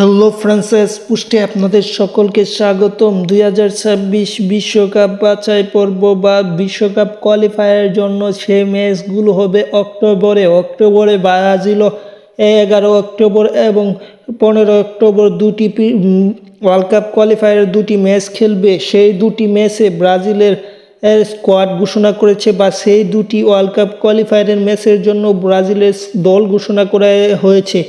Hello Frances পুষ্টে, আপনাদের সকলকে স্বাগতম। দুই হাজার ছাব্বিশ বিশ্বকাপ বাছাই পর্ব বা বিশ্বকাপ কোয়ালিফায়ারের জন্য সেই ম্যাচগুলো হবে অক্টোবরে। অক্টোবরে ব্রাজিল এগারো অক্টোবর এবং পনেরো অক্টোবর দুটি ওয়ার্ল্ড কাপ কোয়ালিফায়ারের দুটি ম্যাচ খেলবে। সেই দুটি ম্যাচে ব্রাজিলের স্কোয়াড ঘোষণা করেছে বা সেই দুটি ওয়ার্ল্ড কাপ কোয়ালিফায়ারের ম্যাচের জন্য ব্রাজিলের দল ঘোষণা করা হয়েছে।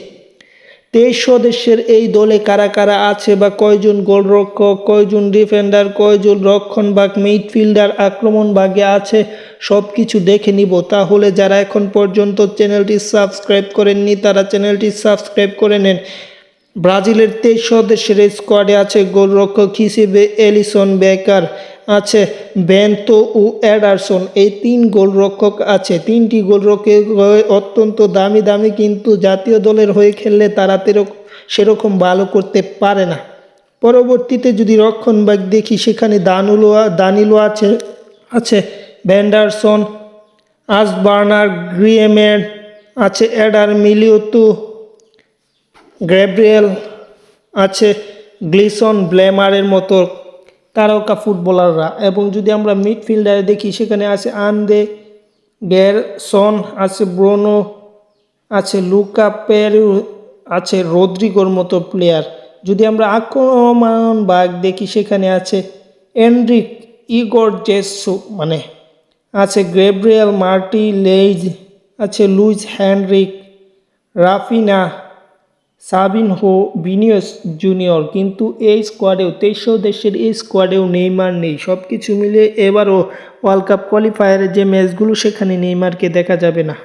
তেইশ সদস্যের এই দলে কারা কারা আছে বা কয়জন গোলরক্ষক, কয়জন ডিফেন্ডার, কয়জন রক্ষণভাগ, মিডফিল্ডার আক্রমণ ভাগে আছে সব কিছু দেখে নিব। তাহলে যারা এখন পর্যন্ত চ্যানেলটি সাবস্ক্রাইব করেননি, তারা চ্যানেলটি সাবস্ক্রাইব করে নেন। ব্রাজিলের তেইশ সদস্যের স্কোয়াডে আছে গোলরক্ষক হিসেবে এলিসন বেকার। আছে বেন্তো ও অ্যাডারসন। এই তিন গোলরক্ষক আছে। তিনটি গোলরক্ষক অত্যন্ত দামি দামি কিন্তু জাতীয় দলের হয়ে খেললে তারা সেরকম ভালো করতে পারে না। পরবর্তীতে যদি রক্ষণভাগ দেখি, সেখানে দানুলো, দানিলো আছে আছে, ভ্যান্ডারসন আসবার্নার গ্রিয়েমের, আছে, অ্যাডার মিলিওতু, গ্যাব্রিয়েল, আছে, গ্লিসন ব্লেমারের মতো তারকা ফুটবলাররা। এবং যদি আমরা মিডফিল্ডারে দেখি, সেখানে আছে আন্দে গ্যারসন আছে ব্রোনো, আছে লুকা পেরু, আছে রদ্রিগোর মতো প্লেয়ার যদি আমরা আক্রমণ ভাগ দেখি, সেখানে আছে এন্ড্রিক ইগর জেসু মানে আছে গ্রেব্রিয়েল মার্টি লেইজ আছে Luiz Henrique Raphinha Savinho Vinicius Junior, কিন্তু এই স্কোয়াডেও তেইশশো দেশের এই স্কোয়াডেও নেইমার নেই। সব কিছু মিলিয়ে এবারও ওয়ার্ল্ড কাপ কোয়ালিফায়ারের যে ম্যাচগুলো, সেখানে নেইমারকে দেখা যাবে না।